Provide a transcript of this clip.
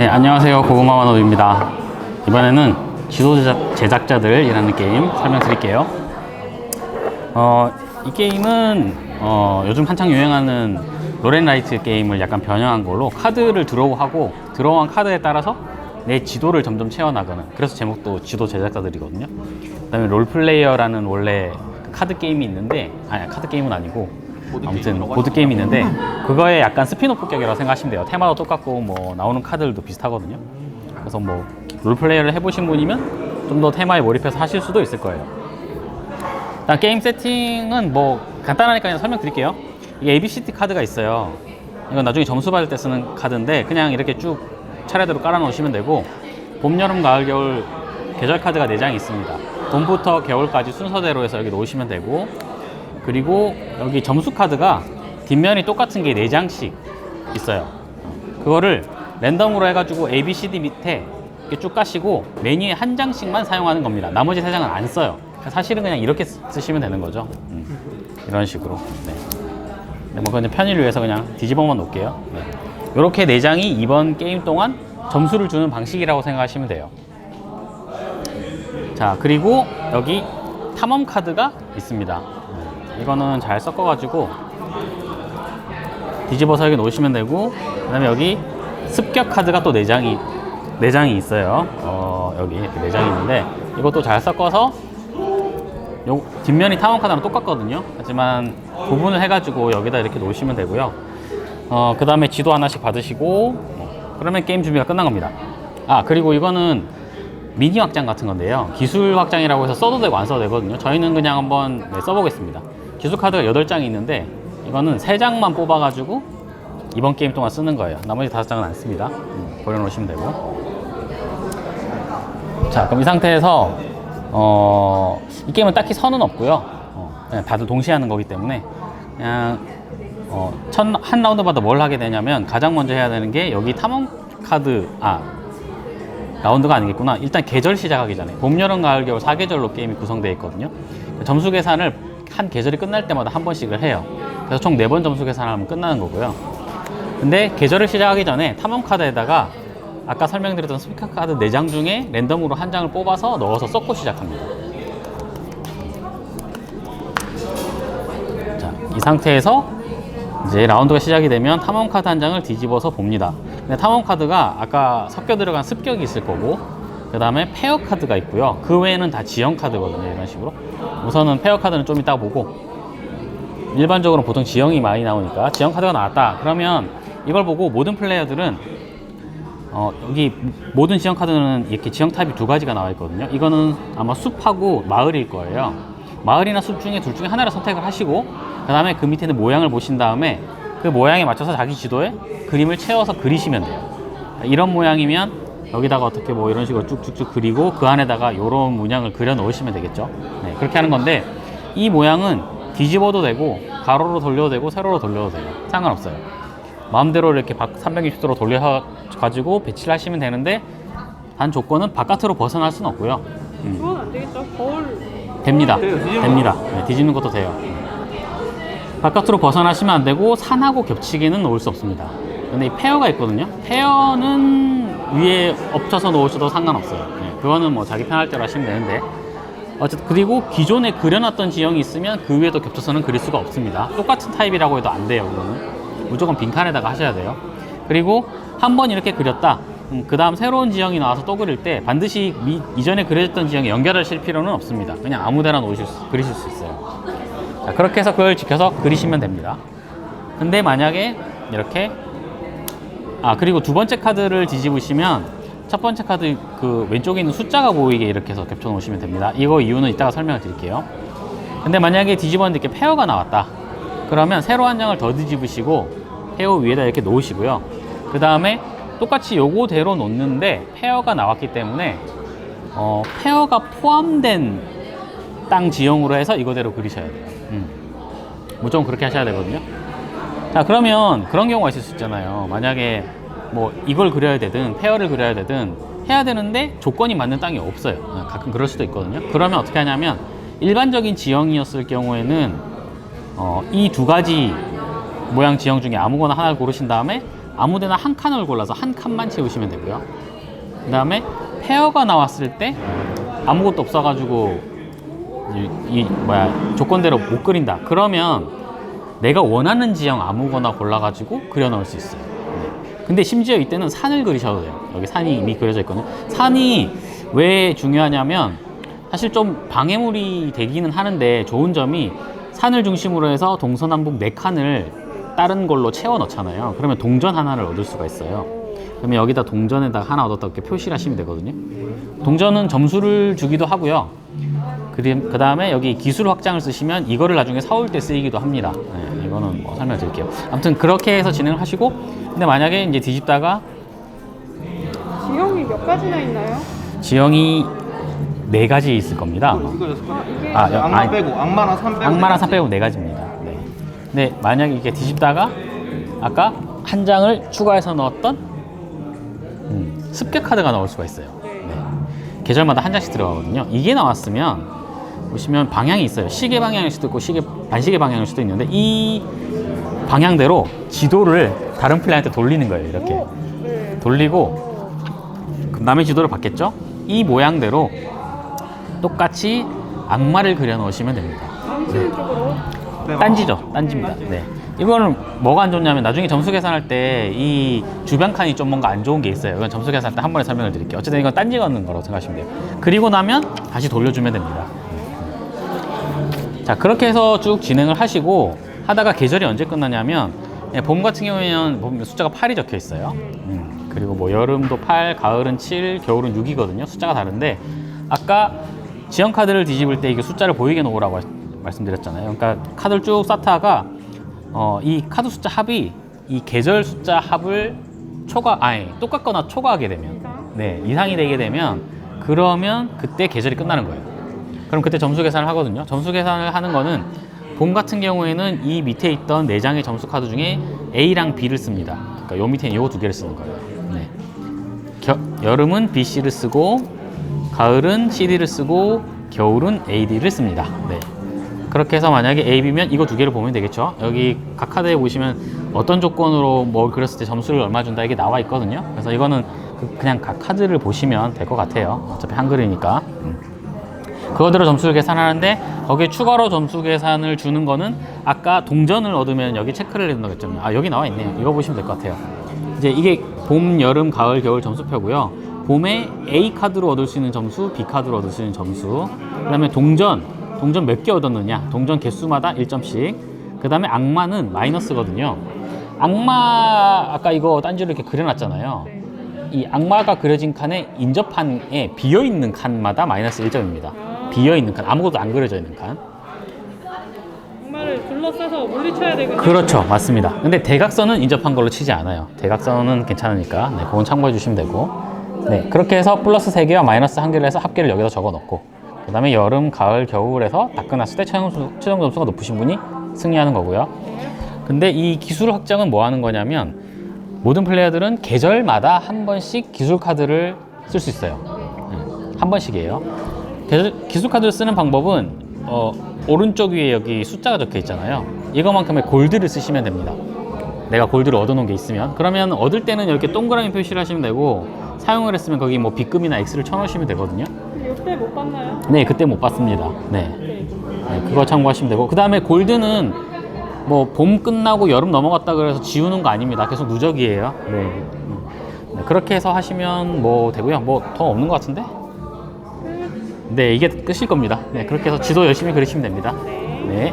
네, 안녕하세요. 고구마 만업입니다. 이번에는 지도 제작, 제작자들이라는 게임 설명드릴게요. 어, 이 게임은 어, 요즘 한창 유행하는 로렌라이트 게임을 약간 변형한 걸로 카드를 드로우하고 드로우한 카드에 따라서 내 지도를 점점 채워나가는 그래서 제목도 지도 제작자들이거든요. 그 다음에 롤플레이어라는 원래 그 카드 게임이 있는데 아니 카드 게임은 아니고 아무튼 보드 게임이 있는데 그거에 약간 스피노프 격이라고 생각하시면 돼요. 테마도 똑같고 뭐 나오는 카드들도 비슷하거든요. 그래서 뭐 롤플레이어를 해보신 분이면 좀 더 테마에 몰입해서 하실 수도 있을 거예요. 일단 게임 세팅은 뭐 간단하니까 그냥 설명드릴게요. 이게 ABCD 카드가 있어요. 이건 나중에 점수 받을 때 쓰는 카드인데 그냥 이렇게 쭉 차례대로 깔아 놓으시면 되고 봄, 여름, 가을, 겨울 계절 카드가 4장이 있습니다. 봄부터 겨울까지 순서대로 해서 여기 놓으시면 되고 그리고 여기 점수 카드가 뒷면이 똑같은 게 4장씩 있어요. 그거를 랜덤으로 해가지고 A, B, C, D 밑에 이렇게 쭉 까시고 메뉴에 한 장씩만 사용하는 겁니다. 나머지 세 장은 안 써요. 사실은 그냥 이렇게 쓰- 쓰시면 되는 거죠. 음, 이런 식으로. 네. 네, 뭐 그냥 편의를 위해서 그냥 뒤집어만 놓을게요. 네. 이렇게 네 장이 이번 게임 동안 점수를 주는 방식이라고 생각하시면 돼요. 자, 그리고 여기 탐험 카드가 있습니다. 네, 이거는 잘 섞어가지고 뒤집어서 여기 놓으시면 되고, 그 다음에 여기 습격 카드가 또 4장이, 4장이 있어요. 어, 여기 이렇게 4장이 있는데, 이것도 잘 섞어서 요 뒷면이 탐험 카드랑 똑같거든요. 하지만 구분을 해가지고 여기다 이렇게 놓으시면 되고요. 어, 그 다음에 지도 하나씩 받으시고, 뭐, 그러면 게임 준비가 끝난 겁니다. 아, 그리고 이거는 미니 확장 같은 건데요. 기술 확장이라고 해서 써도 되고 안 써도 되거든요. 저희는 그냥 한번 네, 써보겠습니다. 기술 카드가 8장이 있는데, 이거는 3장만 뽑아가지고 이번 게임 동안 쓰는 거예요. 나머지 5장은 안 씁니다. 음, 버려놓으시면 되고. 자, 그럼 이 상태에서 어, 이 게임은 딱히 선은 없고요. 어, 그냥 다들 동시에 하는 거기 때문에 그냥 어, 첫, 한 라운드마다 뭘 하게 되냐면 가장 먼저 해야 되는 게 여기 탐험 카드 아 라운드가 아니겠구나. 일단 계절 시작하기 전에 봄, 여름, 가을, 겨울 4계절로 게임이 구성되어 있거든요. 점수 계산을 한 계절이 끝날 때마다 한 번씩을 해요. 그래서 총 네 번 점수 계산하면 끝나는 거고요. 근데 계절을 시작하기 전에 탐험 카드에다가 아까 설명드렸던 스피커 카드 4장 중에 랜덤으로 한 장을 뽑아서 넣어서 섞고 시작합니다. 자, 이 상태에서 이제 라운드가 시작이 되면 탐험 카드 한 장을 뒤집어서 봅니다. 근데 탐험 카드가 아까 섞여 들어간 습격이 있을 거고, 그 다음에 페어 카드가 있고요. 그 외에는 다 지형 카드거든요. 이런 식으로. 우선은 페어 카드는 좀 이따 보고, 일반적으로 보통 지형이 많이 나오니까 지형 카드가 나왔다. 그러면 이걸 보고 모든 플레이어들은 어, 여기 모든 지형 카드는 이렇게 지형 타입이 두 가지가 나와 있거든요. 이거는 아마 숲하고 마을일 거예요. 마을이나 숲 중에 둘 중에 하나를 선택을 하시고 그 다음에 그 밑에 있는 모양을 보신 다음에 그 모양에 맞춰서 자기 지도에 그림을 채워서 그리시면 돼요. 이런 모양이면 여기다가 어떻게 뭐 이런 식으로 쭉쭉쭉 그리고 그 안에다가 이런 문양을 그려 넣으시면 되겠죠. 네, 그렇게 하는 건데 이 모양은 뒤집어도 되고 가로로 돌려도 되고 세로로 돌려도 돼요. 상관없어요. 마음대로 이렇게 360도로 돌려 가지고 배치를 하시면 되는데 단 조건은 바깥으로 벗어날 수는 없고요. 음, 그건 안 되겠죠. 거울 됩니다. 뒤집으면. 됩니다. 네, 뒤집는 것도 돼요. 바깥으로 벗어나시면 안 되고 산하고 겹치게는 놓을 수 없습니다. 근데 이 페어가 있거든요. 페어는 위에 엎쳐서 놓으셔도 상관없어요. 네, 그거는 뭐 자기 편할 대로 하시면 되는데 어쨌든 그리고 기존에 그려놨던 지형이 있으면 그 위에도 겹쳐서는 그릴 수가 없습니다. 똑같은 타입이라고 해도 안 돼요. 그거는 무조건 빈칸에다가 하셔야 돼요. 그리고 한 번 이렇게 그렸다. 그 다음 새로운 지형이 나와서 또 그릴 때 반드시 미- 이전에 그려졌던 지형에 연결하실 필요는 없습니다. 그냥 아무데나 놓으실 수, 그리실 수 있어요. 자, 그렇게 해서 그걸 지켜서 그리시면 됩니다. 근데 만약에 이렇게 아 그리고 두 번째 카드를 뒤집으시면 첫 번째 카드 그 왼쪽에 있는 숫자가 보이게 이렇게 해서 겹쳐 놓으시면 됩니다. 이거 이유는 이따가 설명을 드릴게요. 근데 만약에 뒤집었는데 이렇게 페어가 나왔다. 그러면 세로 한 장을 더 뒤집으시고 페어 위에다 이렇게 놓으시고요. 그 다음에 똑같이 요거대로 놓는데 페어가 나왔기 때문에 어, 페어가 포함된 땅 지형으로 해서 이거대로 그리셔야 돼요. 음. 무조건 그렇게 하셔야 되거든요. 자, 그러면 그런 경우가 있을 수 있잖아요. 만약에 뭐 이걸 그려야 되든 페어를 그려야 되든 해야 되는데 조건이 맞는 땅이 없어요. 어, 가끔 그럴 수도 있거든요. 그러면 어떻게 하냐면 일반적인 지형이었을 경우에는 어, 이 두 가지 모양 지형 중에 아무거나 하나를 고르신 다음에 아무데나 한 칸을 골라서 한 칸만 채우시면 되고요. 그 다음에 페어가 나왔을 때 아무것도 없어가지고 이, 이 뭐야 조건대로 못 그린다. 그러면 내가 원하는 지형 아무거나 골라가지고 그려 넣을 수 있어요. 네. 근데 심지어 이때는 산을 그리셔도 돼요. 여기 산이 이미 그려져 있거든요. 산이 왜 중요하냐면 사실 좀 방해물이 되기는 하는데 좋은 점이 산을 중심으로 해서 동서남북 네 칸을 다른 걸로 채워 넣잖아요. 그러면 동전 하나를 얻을 수가 있어요. 그러면 여기다 동전에다 하나 얻었다 이렇게 표시를 하시면 되거든요. 동전은 점수를 주기도 하고요. 그 다음에 여기 기술 확장을 쓰시면 이거를 나중에 사올 때 쓰이기도 합니다. 네, 이거는 뭐 설명드릴게요. 아무튼 그렇게 해서 진행을 하시고, 근데 만약에 이제 뒤집다가 지형이 몇 가지나 있나요? 지형이 네 가지 있을 겁니다. 아마. 이거 여섯 아, 이게 아, 여- 악마 아니, 빼고 악마랑 산 빼고 악마랑 네산 빼고 네 가지입니다. 네. 근데 만약에 이게 뒤집다가 아까 한 장을 추가해서 넣었던 음, 습격 카드가 나올 수가 있어요. 네. 계절마다 한 장씩 들어가거든요. 이게 나왔으면 보시면 방향이 있어요. 시계 방향일 수도 있고 시계 반시계 방향일 수도 있는데 이 방향대로 지도를 다른 플레이한테 돌리는 거예요. 이렇게 오, 네. 돌리고 그 남의 지도를 받겠죠? 이 모양대로 똑같이 악마를 그려 넣으시면 됩니다. 쪽으로 네, 딴지죠. 딴지입니다. 네. 이거는 뭐가 안 좋냐면 나중에 점수 계산할 때 이 주변 칸이 좀 뭔가 안 좋은 게 있어요. 이건 점수 계산할 때 한 번에 설명을 드릴게요. 어쨌든 이건 딴지 걷는 거라고 생각하시면 돼요. 그리고 나면 다시 돌려주면 됩니다. 자, 그렇게 해서 쭉 진행을 하시고 하다가 계절이 언제 끝나냐면 예, 봄 같은 경우에는 보면 숫자가 8이 적혀 있어요. 음, 그리고 뭐 여름도 8, 가을은 7, 겨울은 6이거든요. 숫자가 다른데 아까 지형 카드를 뒤집을 때 이게 숫자를 보이게 놓으라고 하- 말씀드렸잖아요. 그러니까 카드를 쭉 쌓다가 어, 이 카드 숫자 합이 이 계절 숫자 합을 초과 아니 똑같거나 초과하게 되면? 네 이상이 되게 되면 그러면 그때 계절이 끝나는 거예요. 그럼 그때 점수 계산을 하거든요. 점수 계산을 하는 거는 봄 같은 경우에는 이 밑에 있던 네 장의 점수 카드 중에 A랑 B를 씁니다. 그러니까 요 밑에 요거 두 개를 쓰는 거예요. 네. 겨- 여름은 B, C를 쓰고 가을은 CD를 쓰고 겨울은 AD를 씁니다. 네. 그렇게 해서 만약에 A, B면 이거 두 개를 보면 되겠죠. 여기 각 카드에 보시면 어떤 조건으로 뭘 그렸을 때 점수를 얼마 준다 이게 나와 있거든요. 그래서 이거는 그- 그냥 각 카드를 보시면 될 것 같아요. 어차피 한글이니까. 음. 그거대로 점수를 계산하는데 거기에 추가로 점수 계산을 주는 거는 아까 동전을 얻으면 여기 체크를 해놓겠죠아 여기 나와 있네요. 이거 보시면 될 것 같아요. 이제 이게 봄, 여름, 가을, 겨울 점수표고요. 봄에 A 카드로 얻을 수 있는 점수, B 카드로 얻을 수 있는 점수. 그 다음에 동전, 동전 몇 개 얻었느냐? 동전 개수마다 1점씩. 그 다음에 악마는 마이너스거든요. 악마 아까 이거 딴지로 이렇게 그려놨잖아요. 네. 이 악마가 그려진 칸에 인접판에 비어 있는 칸마다 마이너스 1점입니다. 아. 비어 있는 칸, 아무것도 안 그려져 있는 칸. 악마를 둘러싸서 물리쳐야 되거든요. 그렇죠, 맞습니다. 근데 대각선은 인접한 걸로 치지 않아요. 대각선은 괜찮으니까, 네, 그건 참고해 주시면 되고. 네, 그렇게 해서 플러스 3개와 마이너스 1개를 해서 합계를 여기다 적어 넣고, 그 다음에 여름, 가을, 겨울에서 다 끝났을 때 최종, 점수- 최종 점수가 높으신 분이 승리하는 거고요. 근데 이 기술 확장은 뭐 하는 거냐면, 모든 플레이어들은 계절마다 한 번씩 기술 카드를 쓸 수 있어요. 네, 한 번씩이에요. 계절- 기술 카드를 쓰는 방법은 어, 오른쪽 위에 여기 숫자가 적혀 있잖아요. 이거만큼의 골드를 쓰시면 됩니다. 내가 골드를 얻어놓은 게 있으면 그러면 얻을 때는 이렇게 동그라미 표시를 하시면 되고 사용을 했으면 거기 뭐 B금이나 X를 쳐놓으시면 되거든요. 이때 못 봤나요? 네, 그때 못 봤습니다. 네. 네. 네, 그거 참고하시면 되고 그 다음에 골드는 뭐 봄 끝나고 여름 넘어갔다 그래서 지우는 거 아닙니다. 계속 누적이에요. 네. 음. 네, 그렇게 해서 하시면 뭐 되고요. 뭐 더 없는 것 같은데? 네, 이게 끝일 겁니다. 네, 그렇게 해서 지도 열심히 그리시면 됩니다. 네.